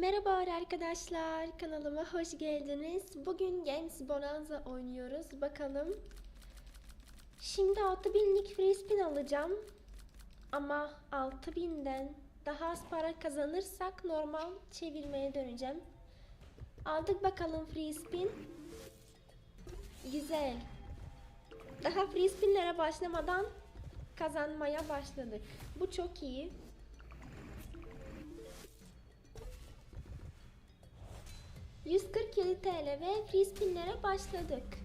Merhaba arkadaşlar, kanalıma hoş geldiniz. Bugün Games Bonanza oynuyoruz. Bakalım. Şimdi 6000'lik free spin alacağım. Ama 6000'den daha az para kazanırsak normal çevirmeye döneceğim. Aldık bakalım free spin. Güzel. Daha free spinlere başlamadan kazanmaya başladık. Bu çok iyi. ...147 TL ve free spinlere başladık.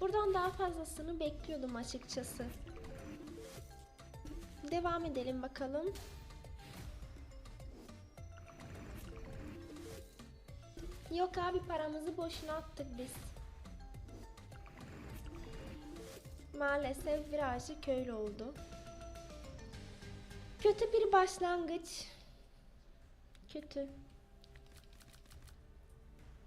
Buradan daha fazlasını bekliyordum açıkçası. Devam edelim bakalım. Yok abi paramızı boşuna attık biz. Maalesef virajı köylü oldu. Kötü bir başlangıç. Kötü.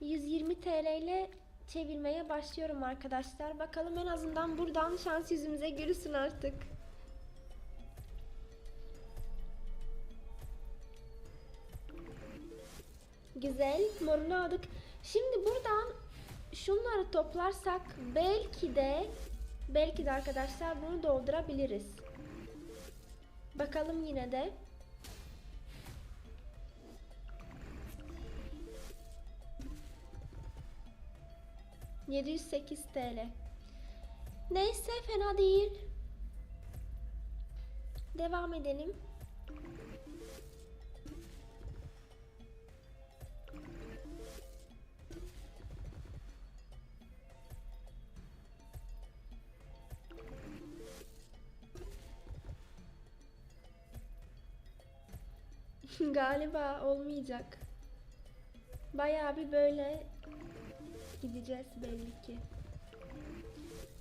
120 TL ile çevirmeye başlıyorum arkadaşlar. Bakalım en azından buradan şans yüzümüze gülsün artık. Güzel. Morunu aldık. Şimdi buradan şunları toplarsak belki de belki de arkadaşlar bunu doldurabiliriz. Bakalım yine de. ...708 TL. Neyse fena değil. Devam edelim. Galiba olmayacak. Bayağı bir böyle gideceğiz belli ki.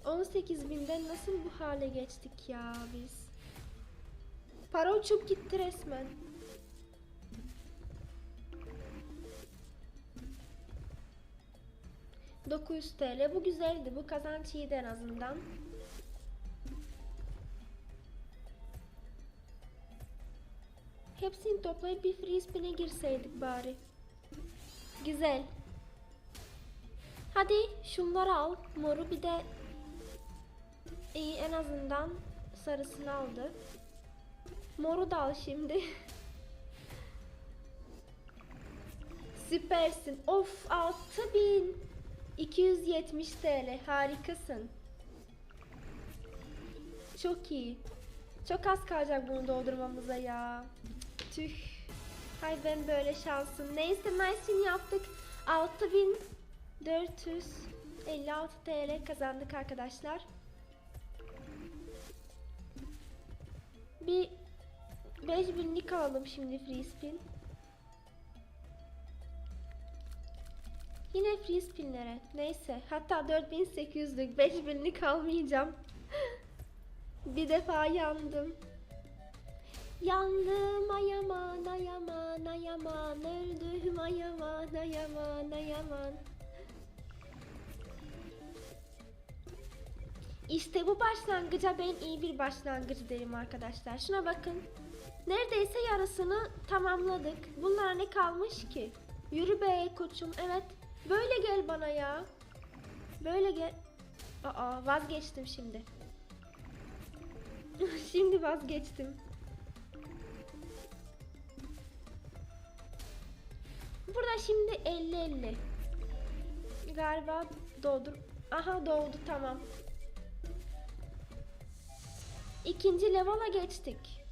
18 binden nasıl bu hale geçtik ya biz? Para uçup gitti resmen. ...900 TL. Bu güzeldi. Bu kazanç iyiydi en azından. Hepsini toplayıp bir free spin'e girseydik bari. Güzel. Hadi şunları al. Moru bir de iyi en azından sarısını aldı. Moru da al şimdi. Süpersin. Of 6000 270 TL. Harikasın. Çok iyi. Çok az kalacak bunu doldurmamıza ya. Tüh. Hay ben böyle şansım. Neyse Mersin yaptık. 6456 TL kazandık arkadaşlar. Bir 5000'lik alalım şimdi free spin. Yine free spinlere. Neyse. Hatta 4800'lük 5000'lik almayacağım. Bir defa yandım. Yandım ayaman ayaman ayaman öldüm ayaman ayaman ayaman. İşte bu başlangıca ben iyi bir başlangıç derim arkadaşlar. Şuna bakın. Neredeyse yarısını tamamladık. Bunlar ne kalmış ki? Yürü be koçum. Evet. Böyle gel bana ya. Böyle gel. Aa vazgeçtim şimdi. Şimdi vazgeçtim. Burada şimdi 50-50. Galiba doldur. Aha doldu tamam. İkinci level'a geçtik.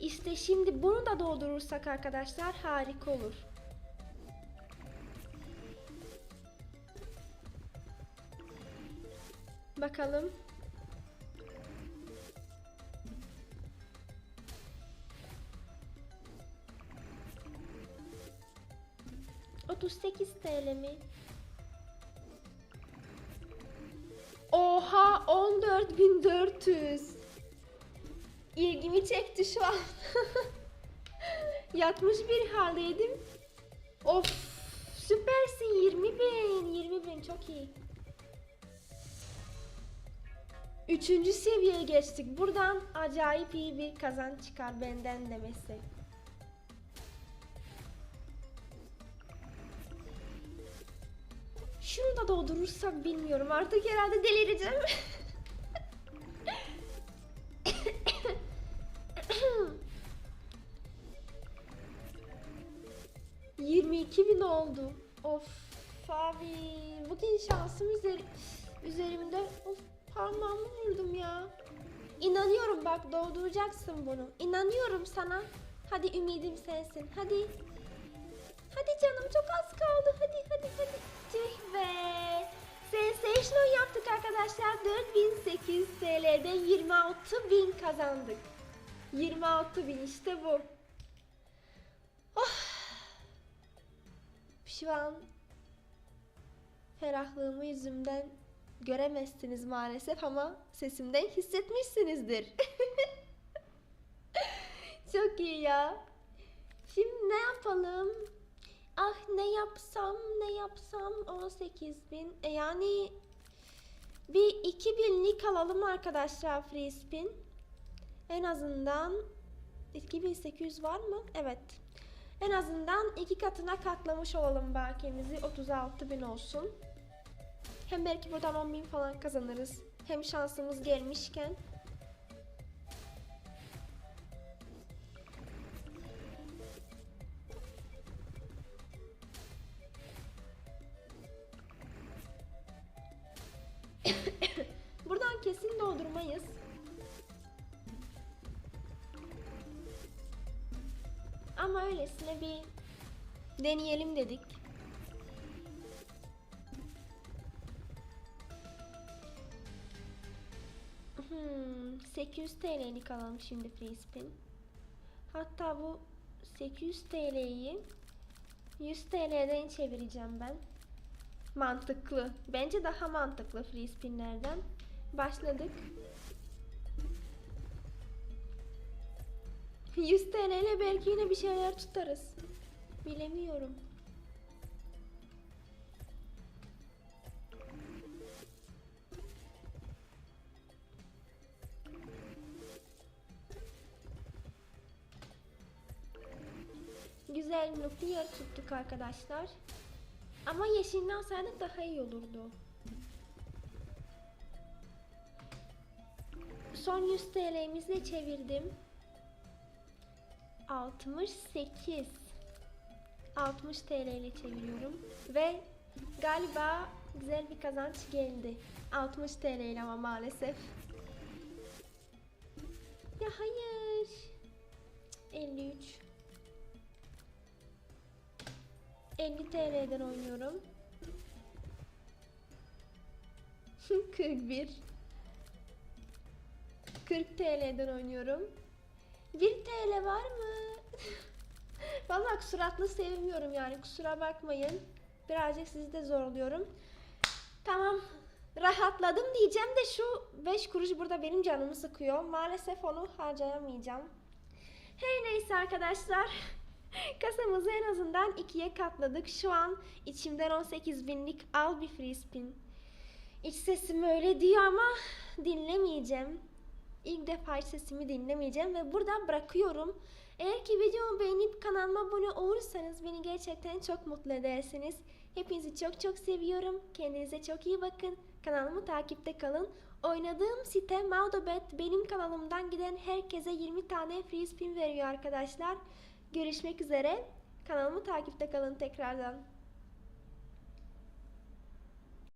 İşte şimdi bunu da doldurursak arkadaşlar harika olur. Bakalım. Otuz sekiz TL mi? Oha 14.400 İlgimi çekti şu an. Yatmış bir haldeydim. Of süpersin 20 bin 20 bin çok iyi. Üçüncü seviyeye geçtik. Buradan acayip iyi bir kazanç çıkar benden demesi. Şunu da doldurursak bilmiyorum artık herhalde delireceğim. Yirmi iki bin oldu. Of abi bugün şansım üzeri üzerimde of parmağımı vurdum ya. İnanıyorum bak dolduracaksın bunu. İnanıyorum sana. Hadi ümidim sensin. Hadi. Hadi canım çok az kaldı. Hadi hadi hadi. Tüh be. Sensational yaptık arkadaşlar. 4800 TL'den 26000 kazandık. 26000 işte bu. Oh. Şu an ferahlığımı yüzümden göremezsiniz maalesef ama sesimden hissetmişsinizdir. Çok iyi ya. Şimdi ne yapalım? Ah ne yapsam ne yapsam 18 bin. E yani bir 2000'lik alalım arkadaşlar free spin. En azından 2800 var mı? Evet. En azından iki katına katlamış olalım bakiyemizi 36 bin olsun. Hem belki buradan 10 bin falan kazanırız. Hem şansımız gelmişken. Doldurmayız. Ama öylesine bir deneyelim dedik. Hmm, 800 TL'lik alalım şimdi free spin. Hatta bu 800 TL'yi 100 TL'den çevireceğim ben. Mantıklı. Bence daha mantıklı free spinlerden. Başladık. 100 TL ile belki yine bir şeyler tutarız. Bilemiyorum. Güzel nükleer tuttuk arkadaşlar. Ama yeşilini alsaydık daha iyi olurdu. Son 100 TL'mizle çevirdim. 68 60 TL ile çeviriyorum ve galiba güzel bir kazanç geldi. 60 TL ile ama maalesef. Ya hayır. 53 50 TL'den oynuyorum. 41 40 TL'den oynuyorum. 1 TL var mı? Vallahi suratlı sevmiyorum yani kusura bakmayın. Birazcık sizi de zorluyorum. Tamam rahatladım diyeceğim de şu 5 kuruş burada benim canımı sıkıyor. Maalesef onu harcayamayacağım. Hey neyse arkadaşlar. Kasamızı en azından ikiye katladık. Şu an içimden 18 binlik al bir free spin. İç sesim öyle diyor ama dinlemeyeceğim. İlk defa sesimi dinlemeyeceğim ve burada bırakıyorum. Eğer ki videomu beğenip kanalıma abone olursanız beni gerçekten çok mutlu edersiniz. Hepinizi çok çok seviyorum. Kendinize çok iyi bakın. Kanalımı takipte kalın. Oynadığım site Maudobet benim kanalımdan giden herkese 20 tane free spin veriyor arkadaşlar. Görüşmek üzere. Kanalımı takipte kalın tekrardan.